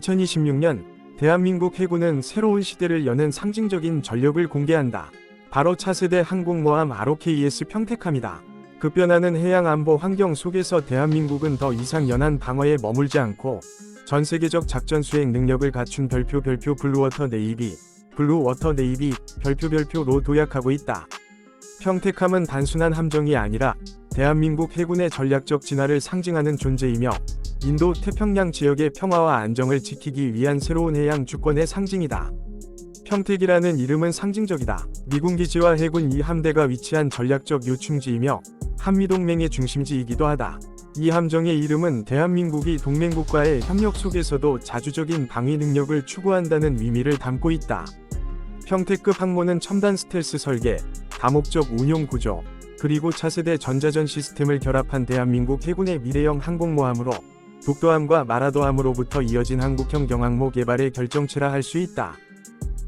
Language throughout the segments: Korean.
2026년 대한민국 해군은 새로운 시대를 여는 상징적인 전력을 공개한다. 바로 차세대 항공모함 ROKES 평택함이다. 급변하는 해양 안보 환경 속에서 대한민국은 더 이상 연안 방어에 머물지 않고 전 세계적 작전 수행 능력을 갖춘 별표 별표 블루워터 네이비, 블루워터 네이비 별표 별표로 도약하고 있다. 평택함은 단순한 함정이 아니라 대한민국 해군의 전략적 진화를 상징하는 존재이며 인도 태평양 지역의 평화와 안정을 지키기 위한 새로운 해양 주권의 상징이다. 평택이라는 이름은 상징적이다. 미군 기지와 해군 이 함대가 위치한 전략적 요충지이며 한미동맹의 중심지이기도 하다. 이 함정의 이름은 대한민국이 동맹국과의 협력 속에서도 자주적인 방위 능력을 추구한다는 의미를 담고 있다. 평택급 항모는 첨단 스텔스 설계, 다목적 운용 구조, 그리고 차세대 전자전 시스템을 결합한 대한민국 해군의 미래형 항공모함으로 독도함과 마라도함으로부터 이어진 한국형 경항모 개발의 결정체라 할 수 있다.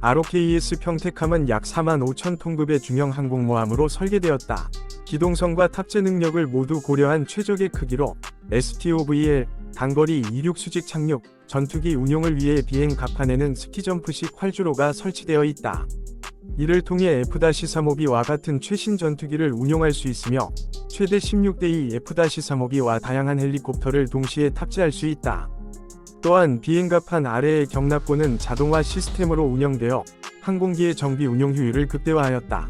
ROKES 평택함은 약 4만 5천 톤급의 중형 항공모함으로 설계되었다. 기동성과 탑재 능력을 모두 고려한 최적의 크기로 STOVL, 단거리 이륙 수직 착륙, 전투기 운용을 위해 비행 갑판에는 스키점프식 활주로가 설치되어 있다. 이를 통해 F-35B와 같은 최신 전투기를 운용할 수 있으며 최대 16대2 F-35B와 다양한 헬리콥터를 동시에 탑재할 수 있다. 또한 비행갑판 아래의 경납고는 자동화 시스템으로 운영되어 항공기의 정비 운용 효율을 극대화하였다.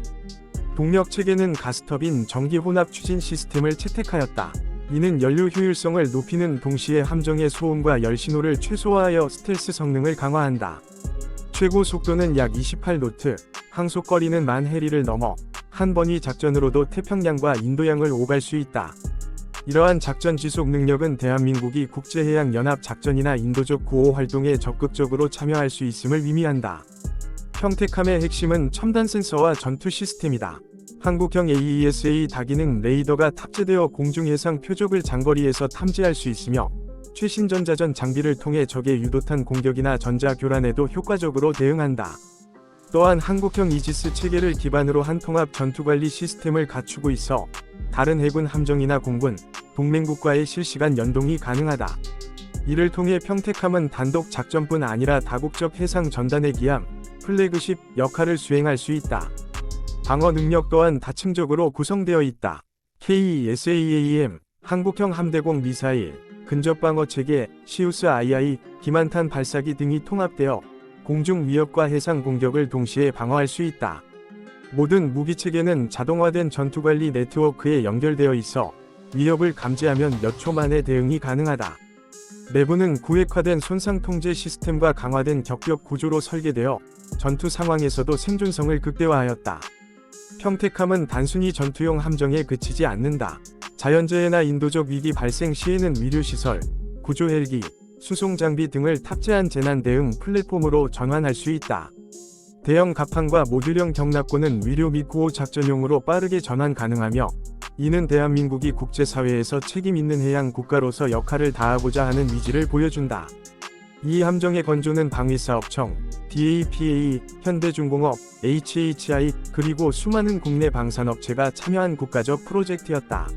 동력 체계는 가스터빈 전기 혼합 추진 시스템을 채택하였다. 이는 연료 효율성을 높이는 동시에 함정의 소음과 열 신호를 최소화하여 스텔스 성능을 강화한다. 최고 속도는 약 28노트, 항속거리는 만 해리를 넘어 한 번이 작전으로도 태평양과 인도양을 오갈 수 있다. 이러한 작전 지속 능력은 대한민국이 국제해양연합 작전이나 인도적 구호 활동에 적극적으로 참여할 수 있음을 의미한다. 평택함의 핵심은 첨단 센서와 전투 시스템이다. 한국형 AESA 다기능 레이더가 탑재되어 공중 해상 표적을 장거리에서 탐지할 수 있으며 최신 전자전 장비를 통해 적의 유도탄 공격이나 전자 교란에도 효과적으로 대응한다. 또한 한국형 이지스 체계를 기반으로 한 통합 전투관리 시스템을 갖추고 있어 다른 해군 함정이나 공군, 동맹국과의 실시간 연동이 가능하다. 이를 통해 평택함은 단독 작전뿐 아니라 다국적 해상 전단의 기함, 플래그십 역할을 수행할 수 있다. 방어 능력 또한 다층적으로 구성되어 있다. KESAAM, 한국형 함대공 미사일, 근접방어 체계, 시우스 II, 기만탄 발사기 등이 통합되어 공중 위협과 해상 공격을 동시에 방어할 수 있다. 모든 무기 체계는 자동화된 전투관리 네트워크에 연결되어 있어 위협을 감지하면 몇 초 만에 대응이 가능하다. 내부는 구획화된 손상 통제 시스템과 강화된 격벽 구조로 설계되어 전투 상황에서도 생존성을 극대화하였다. 평택함은 단순히 전투용 함정에 그치지 않는다. 자연재해나 인도적 위기 발생 시에는 위료시설, 구조 헬기, 수송 장비 등을 탑재한 재난 대응 플랫폼으로 전환할 수 있다. 대형 갑판과 모듈형 경납고는 위료 및 구호 작전용으로 빠르게 전환 가능하며 이는 대한민국이 국제사회에서 책임 있는 해양 국가로서 역할을 다하고자 하는 의지를 보여준다. 이 함정의 건조는 방위사업청, DAPA, 현대중공업, HHI, 그리고 수많은 국내 방산업체가 참여한 국가적 프로젝트였다.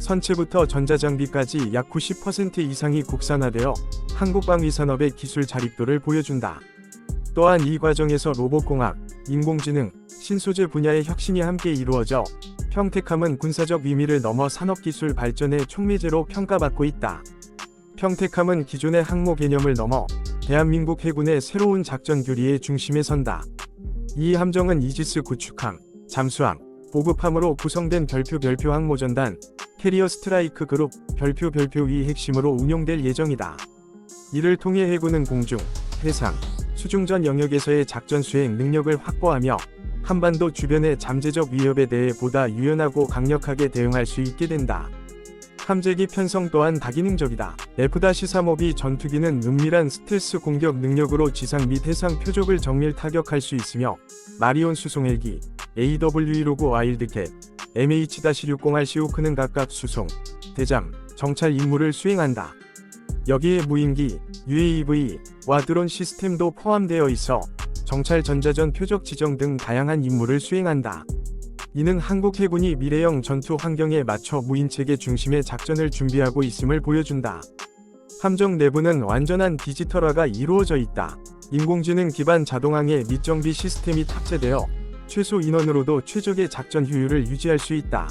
선체부터 전자장비까지 약 90% 이상이 국산화되어 한국 방위 산업의 기술 자립도를 보여준다. 또한 이 과정에서 로봇공학, 인공지능, 신소재 분야의 혁신이 함께 이루어져 평택함은 군사적 의미를 넘어 산업기술 발전의 촉매제로 평가받고 있다. 평택함은 기존의 항모 개념을 넘어 대한민국 해군의 새로운 작전 교리의 중심에 선다. 이 함정은 이지스 구축함, 잠수함, 보급함으로 구성된 별표 별표 항모전단, 캐리어 스트라이크 그룹, 별표 별표 위 핵심으로 운용될 예정이다. 이를 통해 해군은 공중, 해상, 수중전 영역에서의 작전 수행 능력을 확보하며 한반도 주변의 잠재적 위협에 대해 보다 유연하고 강력하게 대응할 수 있게 된다. 함재기 편성 또한 다기능적이다. F-35B 전투기는 은밀한 스텔스 공격 능력으로 지상 및 해상 표적을 정밀 타격할 수 있으며 마리온 수송헬기, AW-159 와일드캣, MH-601 시오크는 각각 수송, 대잠, 정찰 임무를 수행한다. 여기에 무인기, UAV,와 드론 시스템도 포함되어 있어 정찰 전자전 표적 지정 등 다양한 임무를 수행한다. 이는 한국 해군이 미래형 전투 환경에 맞춰 무인체계 중심의 작전을 준비하고 있음을 보여준다. 함정 내부는 완전한 디지털화가 이루어져 있다. 인공지능 기반 자동항해 및 정비 시스템이 탑재되어 최소 인원으로도 최적의 작전 효율을 유지할 수 있다.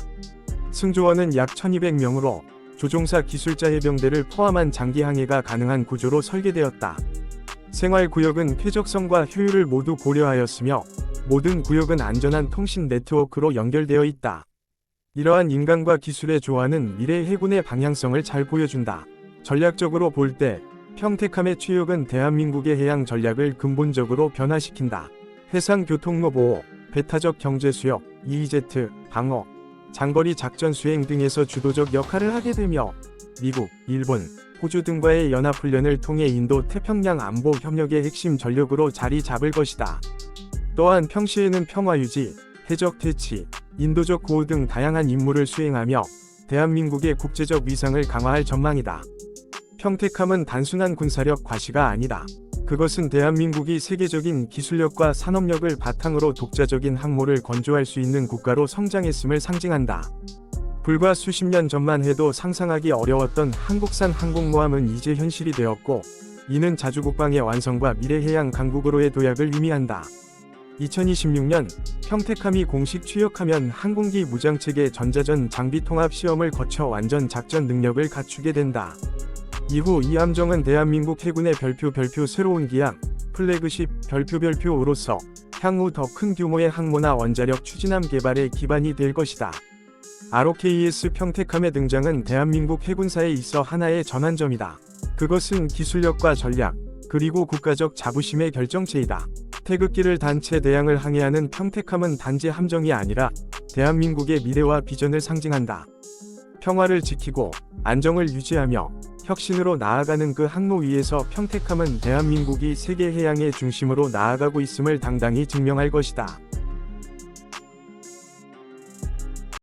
승조원은 약 1200명으로 조종사 기술자 해병대를 포함한 장기 항해가 가능한 구조로 설계되었다. 생활 구역은 쾌적성과 효율을 모두 고려하였으며 모든 구역은 안전한 통신 네트워크로 연결되어 있다. 이러한 인간과 기술의 조화는 미래 해군의 방향성을 잘 보여준다. 전략적으로 볼 때 평택함의 취역은 대한민국의 해양 전략을 근본적으로 변화시킨다. 해상 교통로 보호, 배타적 경제 수역, EEZ, 방어, 장거리 작전 수행 등에서 주도적 역할을 하게 되며 미국, 일본, 호주 등과의 연합훈련을 통해 인도 태평양 안보 협력의 핵심 전력으로 자리 잡을 것이다. 또한 평시에는 평화 유지, 해적 퇴치, 인도적 보호 등 다양한 임무를 수행하며 대한민국의 국제적 위상을 강화할 전망이다. 평택함은 단순한 군사력 과시가 아니다. 그것은 대한민국이 세계적인 기술력과 산업력을 바탕으로 독자적인 항모를 건조할 수 있는 국가로 성장했음을 상징한다. 불과 수십 년 전만 해도 상상하기 어려웠던 한국산 항공모함은 이제 현실이 되었고, 이는 자주국방의 완성과 미래해양 강국으로의 도약을 의미한다. 2026년 평택함이 공식 취역하면 항공기 무장체계 전자전 장비 통합 시험을 거쳐 완전 작전 능력을 갖추게 된다. 이후 이 함정은 대한민국 해군의 별표 별표 새로운 기약, 플래그십 별표 별표로서 향후 더 큰 규모의 항모나 원자력 추진함 개발의 기반이 될 것이다. ROKES 평택함의 등장은 대한민국 해군사에 있어 하나의 전환점이다. 그것은 기술력과 전략, 그리고 국가적 자부심의 결정체이다. 태극기를 단채 대양을 항해하는 평택함은 단지 함정이 아니라 대한민국의 미래와 비전을 상징한다. 평화를 지키고 안정을 유지하며 혁신으로 나아가는 그 항로 위에서 평택함은 대한민국이 세계 해양의 중심으로 나아가고 있음을 당당히 증명할 것이다.